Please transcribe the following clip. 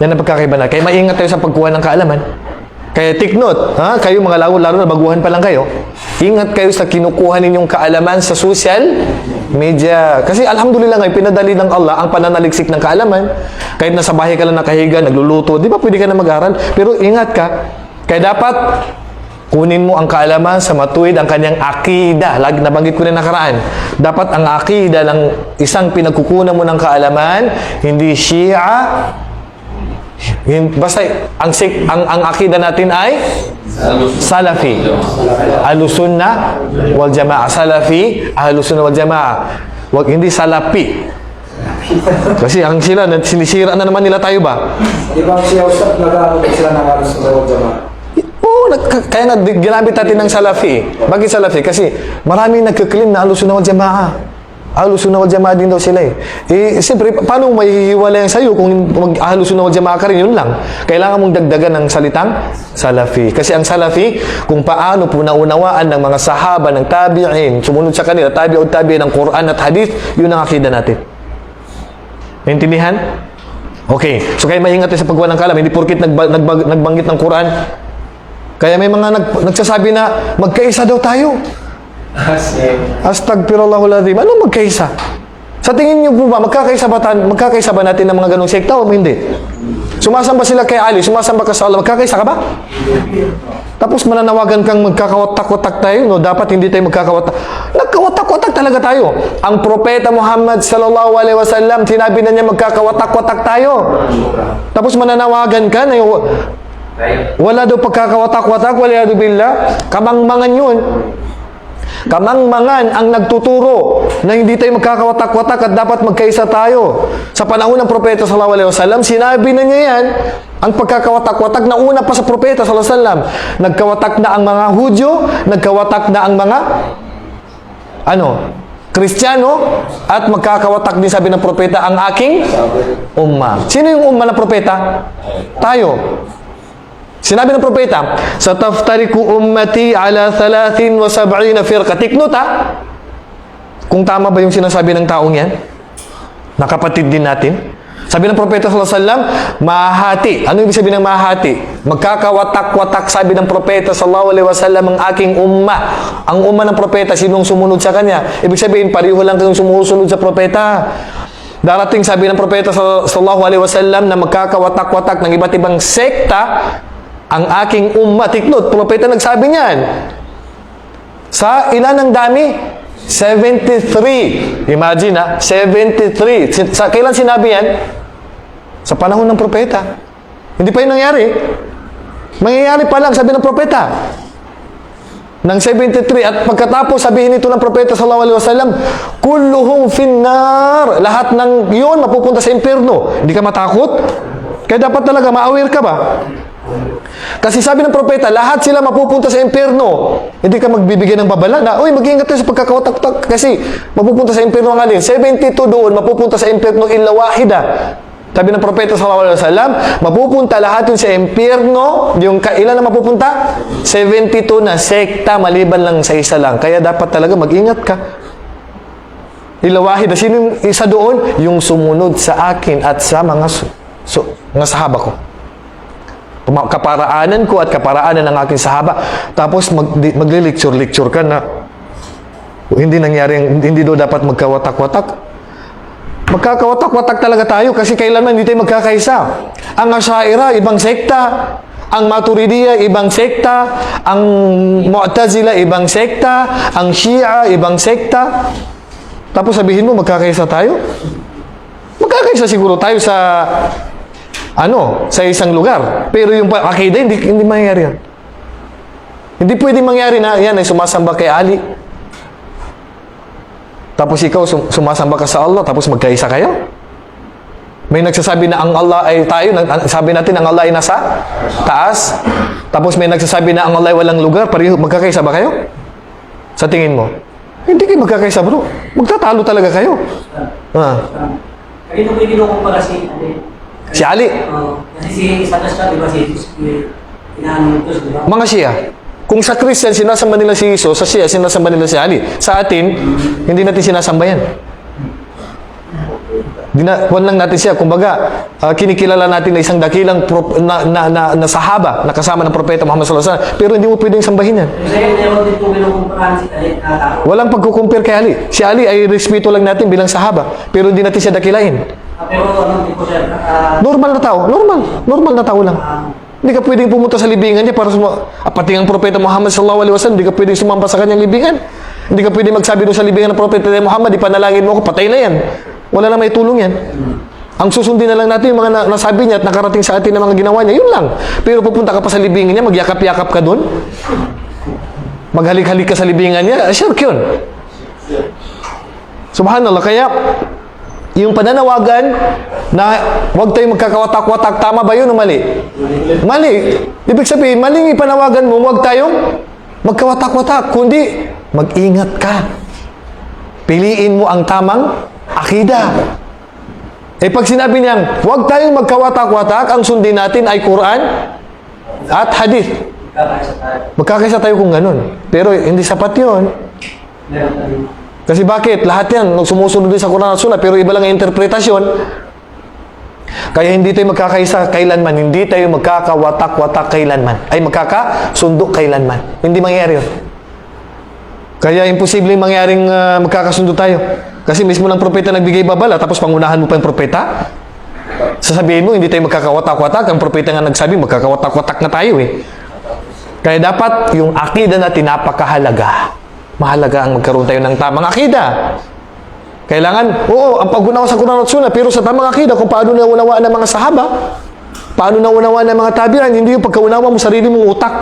Yan ang pagkakaiba na. Kaya maingat tayo sa pagkuha ng kaalaman. Kaya take note, ha? kayo mga lalo na baguhan pa lang kayo, ingat kayo sa kinukuha ninyong kaalaman sa social media. Kasi alhamdulillah ngayon, pinadali ng Allah ang pananaliksik ng kaalaman. Kahit nasa bahay ka lang nakahiga, nagluluto, di ba pwede ka na mag-aral? Pero ingat ka. Kaya dapat kunin mo ang kaalaman sa matuwid ang kanyang akida. Lagi nabanggit ko na nakaraan. Dapat ang akida ng isang pinagkukunan mo ng kaalaman, hindi Shia, basta ang sik, ang ang akida natin ay Salafi. Ahlusunna wal Jamaa. Salafi, Ahlusunna wal Jamaa. Wag hindi Salapi. Kasi ang sila, sinisira na naman nila tayo ba? Di ba siya usap, nag-aaral sila ng aros sa bawat jama? Oo, kaya di- ginamit natin ng Salafi. Bakit Salafi? Kasi maraming nagkiklaim na Ahlusunna wal Jamaa. Ahlusunna wal Jamaa din daw sila eh. Eh, siyempre, pa- paano mo mahihiwalay sa'yo kung mag Ahlusunna wal Jamaa ka rin? Yun lang. Kailangan mong dagdagan ng salitang Salafi. Kasi ang Salafi, kung paano po naunawaan ng mga sahaba, ng tabi'in, sumunod sa kanila, tabi'ud tabi'in ng Quran at Hadith, yun ang akida natin. Naintindihan? Okay. So kaya maingat tayo sa paggawa ng kalam. Hindi porkit nagba, nagbag, nagbanggit ng Quran. Kaya may mga nag, nagsasabi na magkaisa daw tayo. Astagfirullahaladzim. Ano magkaisa? Sa tingin niyo po ba, magkakaisa ba, magkakaisa ba natin ng mga ganong sekta o hindi? Sumasamba sila kay Ali, sumasamba ka sa Allah, magkakaisa ka ba? Tapos mananawagan kang magkakawatak-watak tayo, no? Dapat hindi tayo magkakawatak. Nagkawatak-watak talaga tayo. Ang propeta Muhammad sallallahu alaihi wasallam, sinabi na niya magkakawatak-watak tayo. Tapos mananawagan ka na yung, wala daw pagkakawatak-watak, wala daw billah. Kamangmangan yun. Kamangmangan ang nagtuturo na hindi tayo magkakawatak-watak at dapat magkaisa tayo. Sa panahon ng propeta sallallahu alaihi wasallam, sinabi na niya yan, ang pagkakawatak-watak na una pa sa propeta sallallahu alaihi wasallam. Nagkawatak na ang mga Hudyo, nagkawatak na ang mga ano, Kristiyano at magkakawatak din sabi ng propeta ang aking umma. Sino yung umma ng propeta? Tayo. Sinabi ng propeta, Sataftariku ummati ala 73 firqa. Tiknot ha? Kung tama ba yung sinasabi ng taong yan? Nakapatid din natin. Sabi ng propeta sallallahu alaihi wasallam, mahati. Ano ibig sabihin ng mahati? Magkakawatak-watak sabi ng propeta sallallahu alaihi wasallam ang aking umma. Ang umma ng propeta, sinong sumunod sa kanya? Ibig sabihin, pariho lang kayong sumusunod sa propeta. Darating sabi ng propeta sallallahu alaihi wasallam na magkakawatak-watak ng iba't ibang sekta ang aking umma. Tiknot, propeta nagsabi niyan. Sa ilan ang dami? 73. Imagine ha, 73. Sin- Sa, kailan sinabi yan? Sa panahon ng propeta. Hindi pa yun nangyari. Mangyayari pa lang, sabi ng propeta. Ng 73 at pagkatapos sabihin ito ng propeta sallallahu alaihi wasallam, kulluhum finnar. Lahat ng yun mapupunta sa impyerno. Hindi ka matakot? Kaya dapat talaga ma-aware ka ba? Kasi sabi ng propeta, lahat sila mapupunta sa impyerno. Hindi ka magbibigay ng babala na, uy, mag-iingat tayo sa pagkakawatak Kasi mapupunta sa impyerno ang alin. 72 doon, mapupunta sa impyerno illa wahida. Sabi ng propeta sallallahu alaihi wasallam, mapupunta lahat yun sa impyerno, yung kailan na mapupunta? 72 na sekta, maliban lang sa isa lang. Kaya dapat talaga mag-ingat ka. Illa wahida. Sino yung isa doon? Yung sumunod sa akin at sa mga, su- su- mga sahaba ko kaparaanan ko at kaparaanan ng aking sahaba. Tapos mag, magle-lecture-lecture ka na hindi nangyari, hindi daw dapat magkawatak-watak. Magkakawatak-watak talaga tayo kasi kailanman hindi tayo magkakaisa. Ang Ashaira, ibang sekta. Ang Maturidiyya, ibang sekta. Ang Mu'tazila, ibang sekta. Ang Shia, ibang sekta. Tapos sabihin mo, magkakaisa tayo? Magkakaisa siguro tayo sa ano, sa isang lugar. Pero yung akida, hindi, hindi mangyayari yan. Hindi pwedeng mangyari na yan ay sumasamba kay Ali. Tapos ikaw sum- sumasamba ka sa Allah, tapos magkaisa kayo? May nagsasabi na ang Allah ay tayo, sabi natin ang Allah ay nasa taas. Tapos may nagsasabi na ang Allah ay walang lugar, pareho, magkakaisa ba kayo? Sa tingin mo? Hindi kayo magkakaisa bro. Magtatalo talaga kayo. Ah. Kanino ko iniloko pala si ano Si Ali. Oo. kasi si Satas siya, di ba si Jesus, inaano ito, di ba? Mga Shia. Kung sa Christian, sinasamba nila si Jesus, sa Shia, sinasamba nila si Ali. Sa atin, hindi natin sinasamba yan. Dinakuan lang natin siya. Kumbaga, ah, kinikilala natin na isang dakilang pro- na, na, na, na sahaba na kasama ng propeta Muhammad sallallahu alaihi wasallam. Pero hindi mo pwedeng sambahin yan. Walang pagkukumpir kay Ali. Si Ali ay respeto lang natin bilang sahaba. Pero hindi natin siya dakilain. Pero ano Normal na tao. Normal. Normal na tao lang. Hindi ka pwedeng pumunta sa libingan niya para suma... Ah, pati ang propeta Muhammad sallallahu alaihi wasallam, hindi ka pwedeng sumamba sa kanyang libingan. Hindi ka pwedeng magsabi doon sa libingan ng propeta Muhammad, ipanalangin mo ako, patay na yan. Wala na may tulong yan. Ang susundin na lang natin yung mga na- nasabi niya at nakarating sa atin ng mga ginawa niya, yun lang. Pero pupunta ka pa sa libingan niya, magyakap-yakap ka doon. Maghalik-halik ka sa libingan niya, ah, shirk yun. Subhanallah, kaya yung pananawagan na huwag tayong magkakawatak-watak, tama ba yun o mali? Mali. Ibig sabihin, maling ipanawagan mo, huwag tayong magkawatak-watak, kundi mag-ingat ka. Piliin mo ang tamang akida. Eh pag sinabi niyang, huwag tayong magkawatak-watak, ang sundin natin ay Quran at Hadith. Magkakaisa tayo kung ganun. Pero hindi sapat yun. Kasi bakit? Lahat yan, sumusunod din sa Quran at Sunnah, pero iba lang ang interpretasyon. Kaya hindi tayo magkakaisa kailanman, hindi tayo magkakawatak-watak kailanman. Ay magkakasundo kailanman. Hindi mangyayari yun. Kaya imposible mangyaring ah, magkakasundo tayo. Kasi mismo ng propeta nagbigay babala, tapos pangunahan mo pa yung propeta. Sasabihin mo, hindi tayo magkakawatak-watak. Ang propeta nga nagsabi, magkakawatak-watak na tayo eh. Kaya dapat yung akida natin napakahalaga. Mahalaga ang magkaroon tayo ng tamang akida. Kailangan, oo, ang pag-unawa sa Quran at Sunnah, pero sa tamang akida, kung paano naunawaan ng mga sahaba, paano naunawaan ng mga tabiran, hindi yung pagkaunawa mo sarili mong utak.